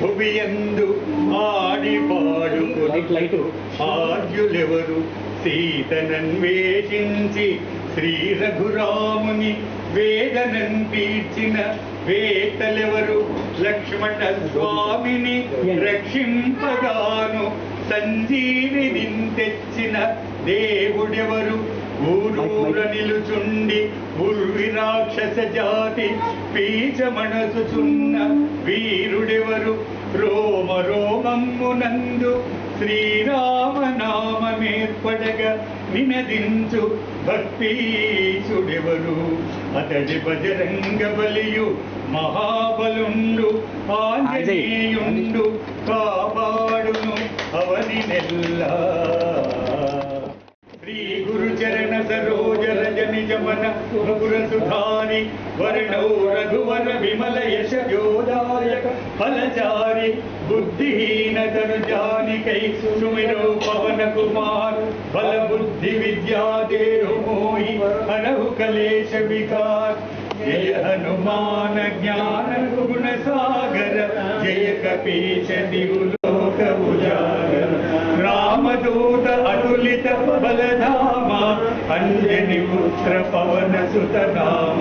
భువియందు ఆడి పాడుకొని ఆర్యులెవరు సీతనన్వేషించి శ్రీ రఘురాముని వేదనన్ తీర్చిన వేతలెవరు లక్ష్మణ స్వామిని రక్షింపగాను సంజీవిని తెచ్చిన దేవుడెవరు? ఊరూర నిలుచుండి ఉర్వి రాక్షస జాతి పీచ మనసుచున్న వీరుడెవరు? రోమ రోమమ్మునందు శ్రీరామనామమేర్పడగ నినదించు భక్తీసుడెవరు? అతడి బజరంగ బలియు మహాబలుండు ఆంజనేయుండు. అవని నెల్లా శ్రీ గురు చరణ సరోజ రజని జమన ముకుర సుధారి వర్ణౌ రఘువర విమల యశ జోదాయక ఫలచారి బుద్ధిహీన తను జానికై సుమిరో పవన కుమార్ బల బుద్ధి విద్యా దేహు మోహి హరహు కలేశ వికార్ జయ హనుమాన జ్ఞాన గుణ సాగర జయ కపీశ దిగులోక రామదూత అటులిత బలధామ అంజని పుత్ర పవన సుతనామ.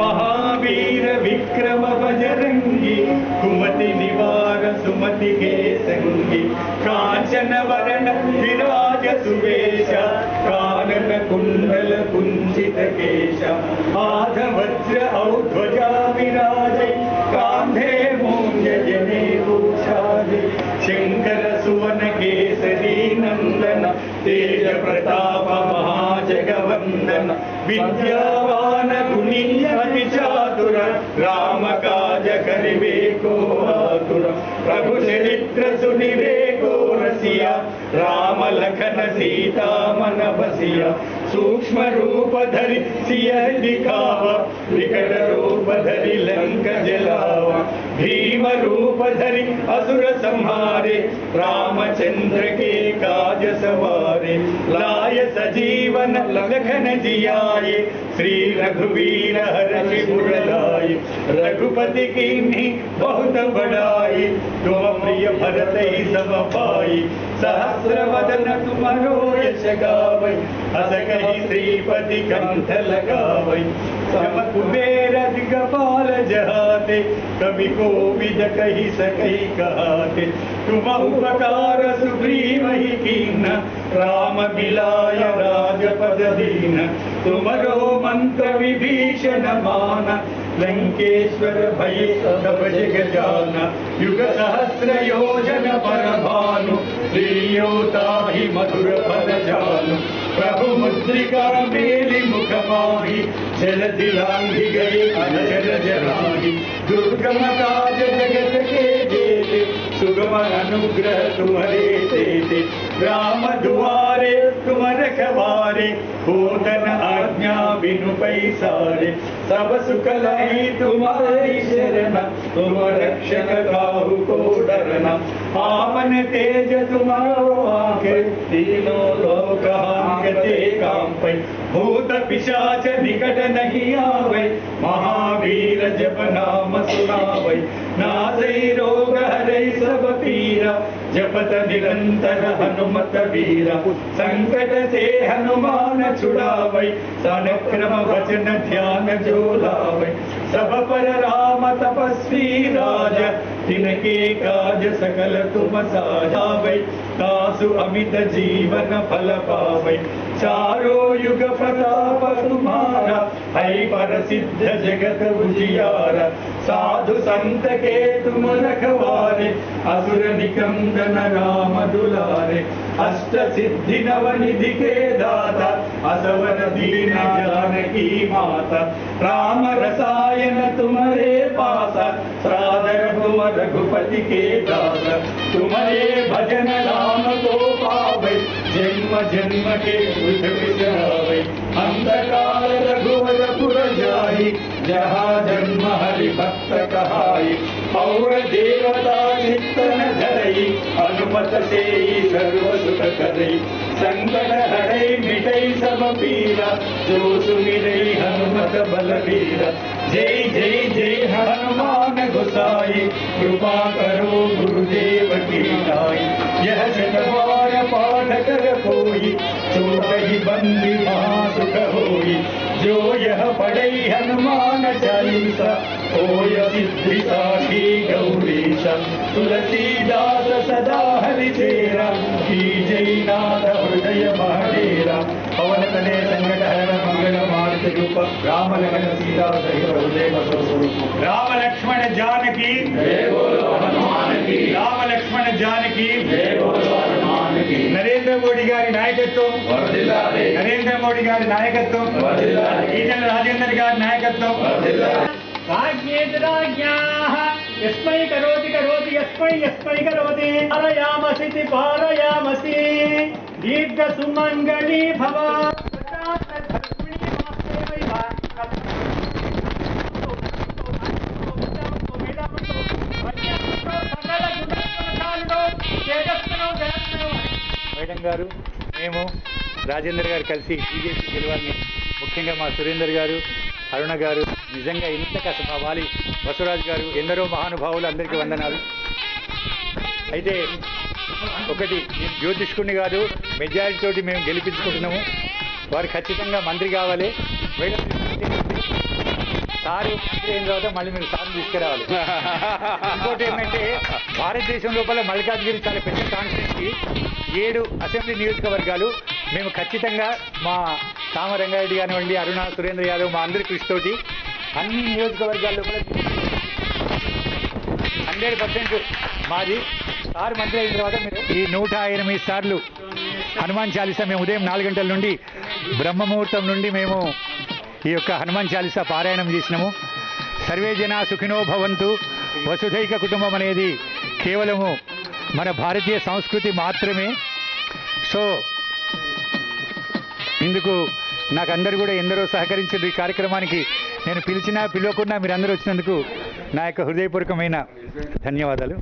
మహావీర విక్రమ బజరంగి కుమతి నివార సుమతి కేసంగి. కాంచన వరణ విరాజ సువేశ కానన కుండల కుంచిత కేశ. ఆధవజ్ర ఔధ్వజా విరాజై కాంధే నందన తేజ ప్రతాప మహాజగవందన విద్యావాన గుణి అతి చాతుర రామ కాజ కరివేకో ఆతుర ప్రభు చరిత్ర సునివేకో రసియ రామ లఖన సీతామన బసియ సూక్ష్మ రూప ధరి సియ దిఖావ వికట రూప ధరి లంక జలావ भीम रूप धरी असुर संहारे, रामचंद्र के काज सवारे, लाय सजीवन लखन जियाए श्री रघुवीर हर शिवलाय रघुपति की बहुत बढ़ाई तुम प्रिय भरत ही सब पाई सहस्र वदन तुम यश गावै अस कही श्रीपति कंठ लगावै। सब कुबेर दिगपाल जहाय जहाते कवि को विद कही सकई कहाते। तुम उपकार सुग्रीव ही कीन, राम मिलाय राजपद दीन। तुमरो मंत्र विभीषण मान, लंकेश्वर भय सब जग जाना। युग सहस्र योजन पर भानु श्रीयोता ही मधुर फल जानु। प्रभु मुद्रिका मेरी मुख माही। जल दिलांगी गए अनजर जराही दुर्गम काज जगत के जेते। सुगम अनुग्रह तुम्हारे तेते राम दुआरे तुम रखवारे होतन आज्ञा बिनु पैसारे। सब सुख लाई तुम्हारी शरण। तुम रक्षक काहू को डरना। आमन तेज तुम्हारो आँख, तीनों लोक हांगते काम पै भूत पिशाच निकट नहीं आवे, महावीर जप नाम सुनावे। नासै रोग हरै सब पीरा, जपत निरंतर हनुमत वीरा। संकट से हनुमान छुड़ावै, सनक्रम वचन ध्यान जो लावै। सब पर राम तपस्वी राज तिनके काज सकल तुम साजावै तासु अमित जीवन फल पावै चारो युग प्रताप तुम्हारा है पर सिद्ध जगत उजियारा साधु संत के तुम रखवारे असुर निकंदन राम दुलारे अष्ट सिद्धि नव निधि के दाता असवर दीन जानकी माता राम रसायन तुम्हारे पास सादर भुव रघुपति के दास तुम्हारे भजन राम को पावे जन्म जन्म के दुख बिसरावे अंधकार रघुवर पुर जाई जहाँ जन्म हरि भक्त कहाई और देवता चित्तन धरई अनुमत से सर्व सुख करई संकट हरई मिटई सब पीरा जो सुमिरई हनुमत बल वीरा जय जय जय हनुमान गोसाई कृपा करो गुरुदेव की नाई यह शतवार पाठ कर कोई चोट ही बंदी महासुख होई जो यह पढ़ई हनुमान चालीसा होय सिद्धि साखी गौरीशा तुलसीदास सदा हरि चेरा की जय नाथ हृदय महाडेरा पवन तने संकट हरण मंगल मारुति रूप राम लगन सीता सहित हृदय स्वरूप राम लक्ष्मण जानकी जय बोलो हनुमान की రామ లక్ష్మణ జానకి నరేంద్ర మోడీ గారి నాయకత్వం నరేంద్ర మోడీ గారి నాయకత్వం ఈటల రాజేందర్ గారి నాయకత్వం राज्ञेतराज्ञाः यस्मै करोति करोति यस्मै यस्मै करोति पारयामसि पारयामसि दीर्घसुमङ्गली भव మేడం గారు మేము రాజేందర్ గారు కలిసి బీజేపీ గెలవాలని ముఖ్యంగా మా సురేందర్ గారు అరుణ గారు నిజంగా ఇంత కస మా బసవరాజు గారు ఎందరో మహానుభావులు అందరికీ వందనాలు. అయితే ఒకటి జ్యోతిష్కుని కాదు మెజారిటీ తోటి మేము గెలిపించుకుంటున్నాము. వారు ఖచ్చితంగా మంత్రి కావాలి. మేడం సారు మంత్రి అయిన తర్వాత మళ్ళీ మీరు సార్ తీసుకురావాలి. ఇంకోటి ఏంటంటే భారతదేశం లోపల మల్కాజ్గిరి చాలా పెద్ద కాన్స్టిట్యూన్సీ. ఏడు అసెంబ్లీ నియోజకవర్గాలు మేము ఖచ్చితంగా మా కామరంగారెడ్డి కానివ్వండి అరుణ సురేంద్ర యాదవ్ మా అందరి కృషితోటి అన్ని నియోజకవర్గాల్లో కూడా హండ్రెడ్ పర్సెంట్ మాది. సార్ మంత్రి అయిన తర్వాత మీరు ఈ నూట ఎనిమిది సార్లు హనుమాన్ చాలీసా మేము ఉదయం నాలుగు గంటల నుండి బ్రహ్మముహూర్తం నుండి మేము ఈ యొక్క హనుమాన్ చాలీసా పారాయణం చేసినాము. సర్వే జన సుఖినో భవంతు. వసుధైక కుటుంబం అనేది కేవలము మన భారతీయ సంస్కృతి మాత్రమే. సో ఇందుకు నాకు అందరు కూడా ఎందరో సహకరించారు ఈ కార్యక్రమానికి. నేను పిలిచినా పిలవకుండా మీరు అందరూ వచ్చినందుకు నా యొక్క హృదయపూర్వకమైన ధన్యవాదాలు.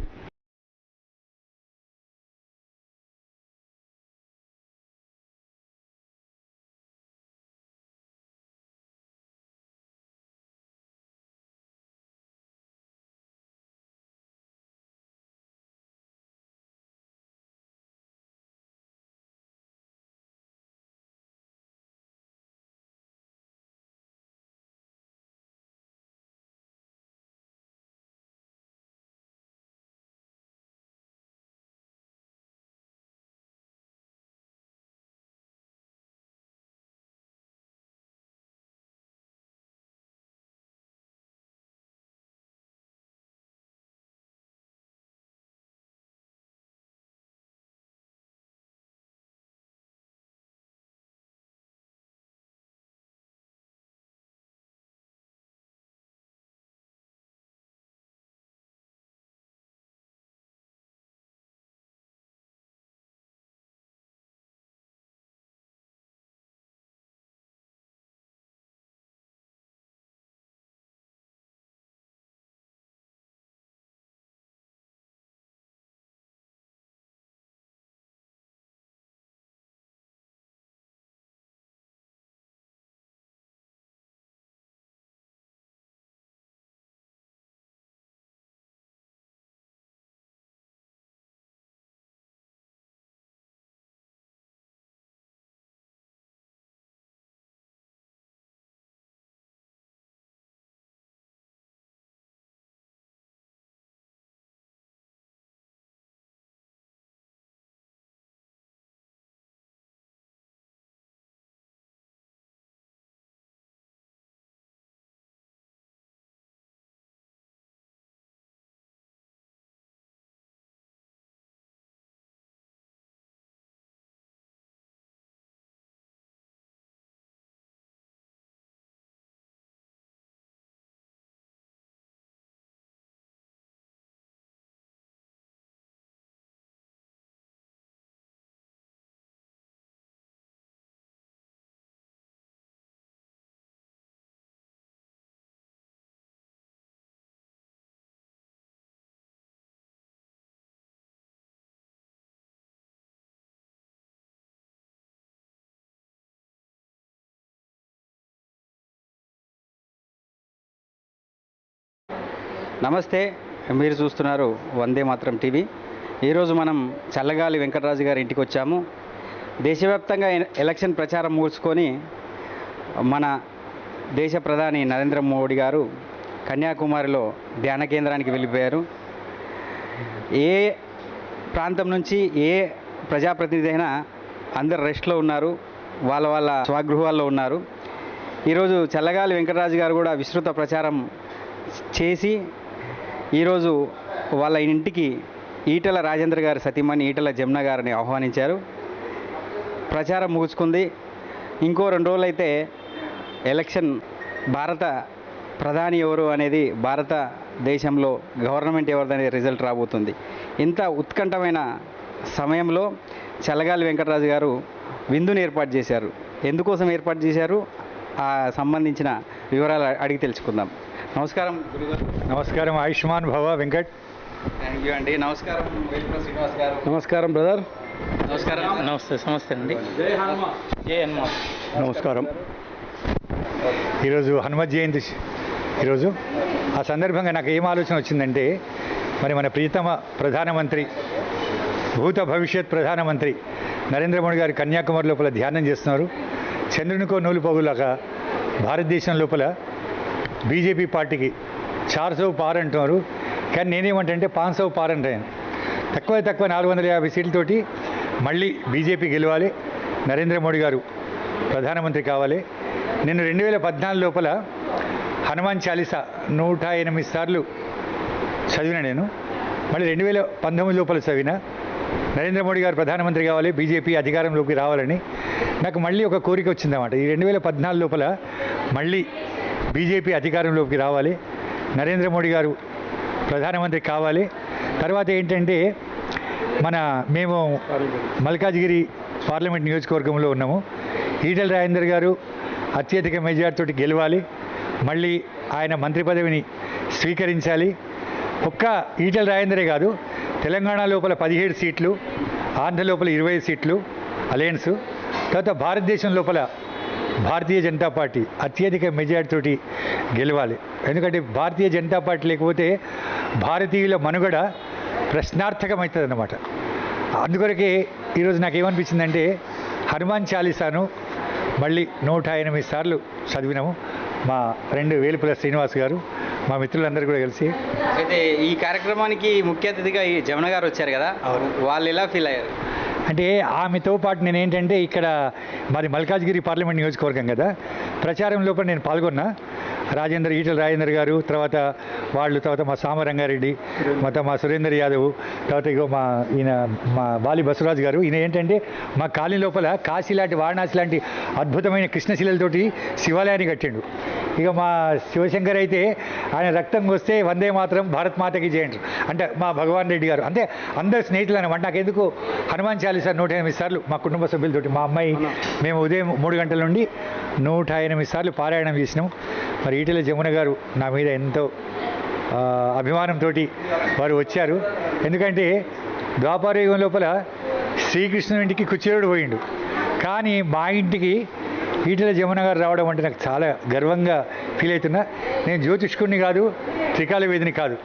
నమస్తే మీరు చూస్తున్నారు వందే మాత్రం టీవీ. ఈరోజు మనం చల్లగాలి వెంకటరాజు గారి ఇంటికి వచ్చాము. దేశవ్యాప్తంగా ఎలక్షన్ ప్రచారం ముగుసుకొని మన దేశ ప్రధాని నరేంద్ర మోడీ గారు కన్యాకుమారిలో ధ్యాన కేంద్రానికి వెళ్ళిపోయారు. ఏ ప్రాంతం నుంచి ఏ ప్రజాప్రతినిధి అయినా అందరు రెస్ట్లో ఉన్నారు వాళ్ళ వాళ్ళ స్వగృహాల్లో ఉన్నారు. ఈరోజు చల్లగాలి వెంకటరాజు గారు కూడా విస్తృత ప్రచారం చేసి ఈరోజు వాళ్ళ ఇంటికి ఈటల రాజేంద్ర గారి సతీమణి ఈటల జమున గారిని ఆహ్వానించారు. ప్రచారం ముగుచుకుంది. ఇంకో రెండు రోజులైతే ఎలక్షన్ భారత ప్రధాని ఎవరు అనేది భారత దేశంలో గవర్నమెంట్ ఎవరిదనేది రిజల్ట్ రాబోతుంది. ఇంత ఉత్కంఠమైన సమయంలో చల్లగాలి వెంకటరాజు గారు విందుని ఏర్పాటు చేశారు. ఎందుకోసం ఏర్పాటు చేశారు? ఆ సంబంధించిన వివరాలు అడిగి తెలుసుకుందాం. నమస్కారం గురుగారు. నమస్కారం ఆయుష్మాన్ భవ వెంకట్. థ్యాంక్ యూ అండి. నమస్కారం శ్రీనివాస్ గారు. నమస్కారం బ్రదర్. నమస్కారం. నమస్తే నమస్తే అండి. జై హనుమాన్. జై హనుమాన్. నమస్కారం. ఈరోజు హనుమత్ జయంతి. ఈరోజు ఆ సందర్భంగా నాకు ఏం ఆలోచన వచ్చిందంటే మరి మన ప్రియతమ ప్రధానమంత్రి భూత భవిష్యత్ ప్రధానమంత్రి నరేంద్ర మోడీ గారు కన్యాకుమారి లోపల ధ్యానం చేస్తున్నారు. చంద్రునికో నూలు పోగులాగా భారతదేశం లోపల బీజేపీ పార్టీకి చార్ సౌ పార్ అంటున్నారు. కానీ నేనేమంటే పాన్ సౌ పార్ అంటాను తక్కువ తక్కువ నాలుగు వందల యాభై సీట్లతోటి మళ్ళీ బీజేపీ గెలవాలి. నరేంద్ర మోడీ గారు ప్రధానమంత్రి కావాలి. నేను రెండు వేల పద్నాలుగు లోపల హనుమాన్ చాలీసా నూట ఎనిమిది సార్లు చదివిన నేను. మళ్ళీ రెండు వేల పంతొమ్మిది లోపల చదివిన. నరేంద్ర మోడీ గారు ప్రధానమంత్రి కావాలి. బీజేపీ అధికారంలోకి రావాలని. నాకు మళ్ళీ ఒక కోరిక వచ్చిందన్నమాట. ఈ రెండు వేల పద్నాలుగు లోపల మళ్ళీ బీజేపీ అధికారంలోకి రావాలి. నరేంద్ర మోడీ గారు ప్రధానమంత్రి కావాలి. తర్వాత ఏంటంటే మన మేము మల్కాజ్గిరి పార్లమెంట్ నియోజకవర్గంలో ఉన్నాము. ఈటల రాజేందర్ గారు అత్యధిక మెజార్టీతోటి గెలవాలి. మళ్ళీ ఆయన మంత్రి పదవిని స్వీకరించాలి. ఒక్క ఈటల రాజేందరే కాదు తెలంగాణ లోపల పదిహేడు సీట్లు ఆంధ్ర లోపల ఇరవై సీట్లు అలయన్స్. తర్వాత భారతదేశం లోపల భారతీయ జనతా పార్టీ అత్యధిక మెజార్టీతోటి గెలవాలి. ఎందుకంటే భారతీయ జనతా పార్టీ లేకపోతే భారతీయుల మనుగడ ప్రశ్నార్థకమవుతుంది అన్నమాట అందుకొరకే ఈరోజు నాకు ఏమనిపించిందంటే హనుమాన్ చాలీసాను మళ్ళీ నూట ఎనిమిది సార్లు చదివినాము. మా రెండు వేలుపుల శ్రీనివాస్ గారు మా మిత్రులందరూ కూడా కలిసి అయితే ఈ కార్యక్రమానికి ముఖ్య అతిథిగా ఈ జమున గారు వచ్చారు కదా? వాళ్ళు ఎలా ఫీల్ అయ్యారు? అంటే ఆమెతో పాటు నేను ఏంటంటే ఇక్కడ మాది మల్కాజ్గిరి పార్లమెంట్ నియోజకవర్గం కదా. ప్రచారం లోపల నేను పాల్గొన్నా. రాజేందర్ ఈటల రాజేందర్ గారు తర్వాత వాళ్ళు తర్వాత మా సామరంగారెడ్డి మొత్తం మా సురేందర్ యాదవ్ తర్వాత ఇగో మా ఈయన మా బాలి బసవరాజు గారు. ఈయన ఏంటంటే మా కాలనీ లోపల కాశీ లాంటి వారణాసి లాంటి అద్భుతమైన కృష్ణశిలలతోటి శివాలయాన్ని కట్టిండు. ఇక మా శివశంకర్ అయితే ఆయన రక్తం వస్తే వందే మాత్రం భారత్ మాతకి చేయండి అంటే మా భగవాన్ రెడ్డి గారు. అంటే అందరు స్నేహితులు అనమాట నాకు ఎందుకు హనుమాన్ చాలీసా నూట ఎనిమిది సార్లు మా కుటుంబ సభ్యులతోటి మా అమ్మాయి మేము ఉదయం మూడు గంటల నుండి నూట ఎనిమిది సార్లు పారాయణం చేసినాం. మరి ఈటెల జమున గారు నా మీద ఎంతో అభిమానంతో వారు వచ్చారు. ఎందుకంటే ద్వాపారయుగం లోపల శ్రీకృష్ణుని ఇంటికి కుచేరుడు పోయిండు. కానీ మా ఇంటికి ఈటెల జమున గారు రావడం అంటే నాకు చాలా గర్వంగా ఫీల్ అవుతున్నా. నేను జ్యోతిష్కుడిని కాదు త్రికాల వేదిని కాదు.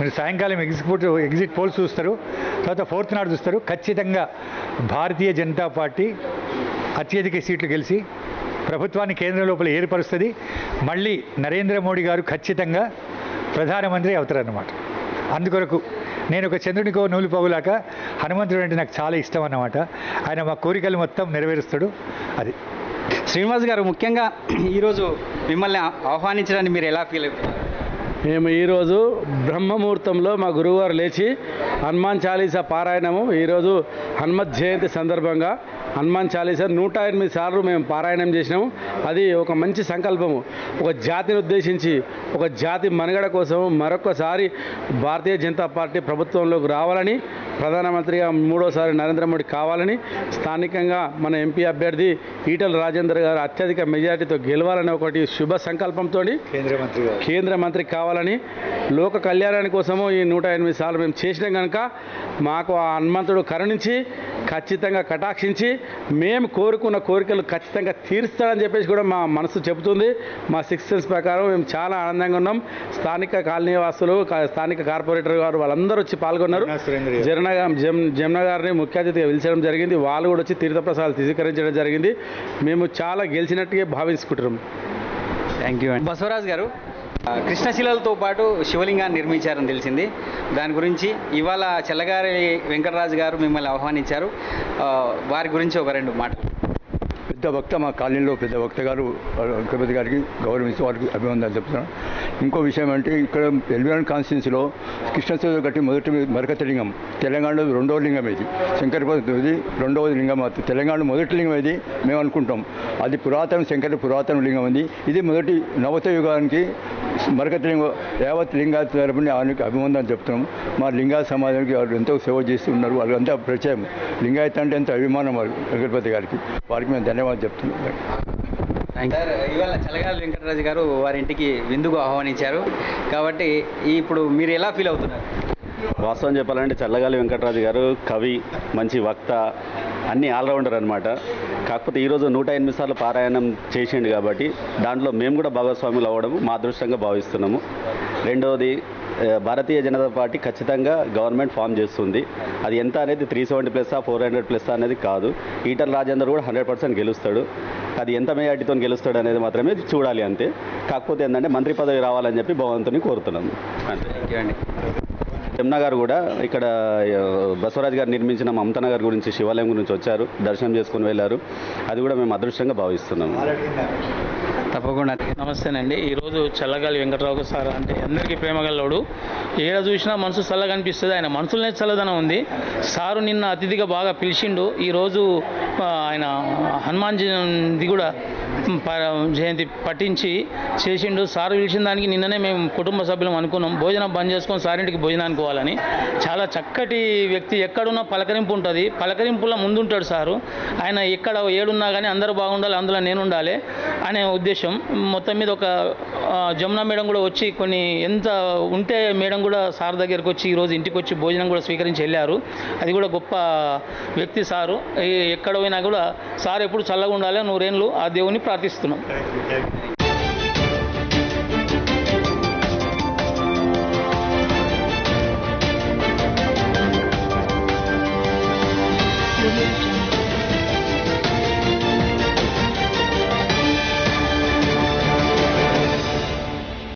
మీరు సాయంకాలం ఎగ్జిట్ ఎగ్జిట్ పోల్స్ చూస్తారు తర్వాత ఫోర్త్ నాడు చూస్తారు. ఖచ్చితంగా భారతీయ జనతా పార్టీ అత్యధిక సీట్లు గెలిచి ప్రభుత్వాన్ని కేంద్రం లోపల ఏర్పరుస్తుంది. మళ్ళీ నరేంద్ర మోడీ గారు ఖచ్చితంగా ప్రధానమంత్రి అవుతారన్నమాట. అందుకొరకు నేను ఒక చంద్రునికో నూలు పోగులాక హనుమంతుడు అంటే నాకు చాలా ఇష్టం అన్నమాట. ఆయన మా కోరికలు మొత్తం నెరవేరుస్తాడు. అది. శ్రీనివాస్ గారు ముఖ్యంగా ఈరోజు మిమ్మల్ని ఆహ్వానించడానికి మీరు ఎలా ఫీల్ అవుతున్నారు మేము ఈరోజు బ్రహ్మముహూర్తంలో మా గురువుగారు లేచి హనుమాన్ చాలీసా పారాయణము ఈరోజు హనుమత్ జయంతి సందర్భంగా హనుమాన్ చాలీసా నూట ఎనిమిది సార్లు మేము పారాయణం చేసినాము అది ఒక మంచి సంకల్పము. ఒక జాతిని ఉద్దేశించి ఒక జాతి మనుగడ కోసం మరొకసారి భారతీయ జనతా పార్టీ ప్రభుత్వంలోకి రావాలని ప్రధానమంత్రిగా మూడోసారి నరేంద్ర మోడీ కావాలని స్థానికంగా మన ఎంపీ అభ్యర్థి ఈటల రాజేందర్ గారు అత్యధిక మెజారిటీతో గెలవాలని ఒకటి శుభ సంకల్పంతో కేంద్ర మంత్రి కేంద్ర మంత్రి కావాలని లోక కళ్యాణాని కోసము ఈ నూట ఎనిమిది సార్లు మేము చేసినాం కనుక మాకు ఆ హనుమంతుడు కరుణించి ఖచ్చితంగా కటాక్షించి మేము కోరుకున్న కోరికలు ఖచ్చితంగా తీరుస్తాడని చెప్పేసి కూడా మా మనసు చెబుతుంది. మా సిక్స్ సెన్స్ ప్రకారం మేము చాలా ఆనందంగా ఉన్నాం. స్థానిక కాలనీ వాసులు స్థానిక కార్పొరేటర్ గారు వాళ్ళందరూ వచ్చి పాల్గొన్నారు. జగన్నాథ్ సురేంద్ర గారు. జరణ జమ్ జమున గారిని ముఖ్య అతిథిగా పిలిచడం జరిగింది. వాళ్ళు కూడా వచ్చి తీర్థప్రసాదాలు స్వీకరించడం జరిగింది. మేము చాలా గెలిచినట్టుగా భావించుకుంటున్నాం. థ్యాంక్ యూ అండి. బసవరాజు గారు కృష్ణశిలలతో పాటు శివలింగాన్ని నిర్మించారని తెలిసింది. దాని గురించి ఇవాళ చెల్లగారి వెంకటరాజు గారు మిమ్మల్ని ఆహ్వానించారు. వారి గురించి ఒక రెండు మాటలు. పెద్ద వక్త మా కాలనీలో పెద్ద వక్త గారు వెంకటపతి గారికి గౌరవిస్తూ వారికి అభివందనలు చెప్తున్నాను. ఇంకో విషయం అంటే ఇక్కడ ఎల్విరాన్ కాన్స్టిట్యున్సీలో కృష్ణశివ గట్టి మొదటి మరకత లింగం తెలంగాణలో రెండవ లింగం ఇది. శంకరపతి రెండవ లింగం అది తెలంగాణ మొదటి లింగం ఇది మేము అనుకుంటాం. అది పురాతన శంకర పురాతన లింగం ఉంది. ఇది మొదటి నవత యుగానికి మరకత లింగం యావత్ లింగా తరపున ఆయనకి అభివందనలు చెప్తున్నాం మా లింగా సమాజానికి వాళ్ళు ఎంతో సేవ చేస్తున్నారు. వాళ్ళు అంతా పరిచయం లింగాయత అంటే ఎంత అభిమానం వారు వెంకటపతి గారికి. వారికి మేము ధన్యవాదాలు చెప్తున్నాం. సార్ ఇవాళ చల్లగాలి వెంకటరాజు గారు వారి ఇంటికి విందుకు ఆహ్వానించారు. కాబట్టి ఇప్పుడు మీరు ఎలా ఫీల్ అవుతున్నారు? వాస్తవం చెప్పాలంటే చల్లగాలి వెంకటరాజు గారు కవి మంచి వక్త అన్ని ఆల్రౌండర్ అనమాట కాకపోతే ఈరోజు నూట ఎనిమిది సార్లు పారాయణం చేసిండు కాబట్టి దాంట్లో మేము కూడా భాగస్వాములు అవ్వడం మా అదృష్టంగా భావిస్తున్నాము. రెండవది భారతీయ జనతా పార్టీ ఖచ్చితంగా గవర్నమెంట్ ఫామ్ చేస్తుంది. అది ఎంత అనేది three seventy plus four hundred plus అనేది కాదు. ఈటల్ రాజేందర్ కూడా హండ్రెడ్ పర్సెంట్ గెలుస్తాడు. అది ఎంత మెజార్టీతో గెలుస్తాడు అనేది మాత్రమే చూడాలి అంతే. కాకపోతే ఏంటంటే మంత్రి పదవి రావాలని చెప్పి భగవంతుని కోరుతున్నాము. అంతే. థ్యాంక్ యూ అండి. జమున గారు కూడా ఇక్కడ బసవరాజ్ గారు నిర్మించిన మమతనగర్ గురించి శివాలయం గురించి వచ్చారు దర్శనం చేసుకుని వెళ్ళారు. అది కూడా మేము అదృష్టంగా భావిస్తున్నాము. తప్పకుండా. నమస్తేనండి. ఈరోజు చల్లగాలి వెంకటరావు సార్ అంటే అందరికీ ప్రేమగల్లోడు ఏడ చూసినా మనసు చల్లగా అనిపిస్తుంది. ఆయన మనసులోనే చల్లదనం ఉంది. సారు నిన్న అతిథిగా బాగా పిలిచిండు. ఈరోజు ఆయన హనుమాన్ జయంతి కూడా జయంతి పట్టించి చేసిండు. సార్ పిలిచిన దానికి నిన్ననే మేము కుటుంబ సభ్యులం అనుకున్నాం. భోజనం బంద్ చేసుకొని సారింటికి భోజనానికి పోవాలని. చాలా చక్కటి వ్యక్తి ఎక్కడున్నా పలకరింపు ఉంటుంది. పలకరింపులో ముందుంటాడు సారు. ఆయన ఎక్కడ ఏడున్నా కానీ అందరూ బాగుండాలి అందులో నేను ఉండాలి అనే ఉద్దేశం. మొత్తం మీద ఒక జమున మేడం కూడా వచ్చి కొన్ని ఎంత ఉంటే మేడం కూడా సార్ దగ్గరికి వచ్చి ఈరోజు ఇంటికి వచ్చి భోజనం కూడా స్వీకరించి వెళ్ళారు. అది కూడా గొప్ప వ్యక్తి సారు. ఎక్కడ పోయినా కూడా సార్ ఎప్పుడు చల్లగా ఉండాలి నూరేళ్ళు ఆ దేవుని ప్రార్థిస్తున్నాం.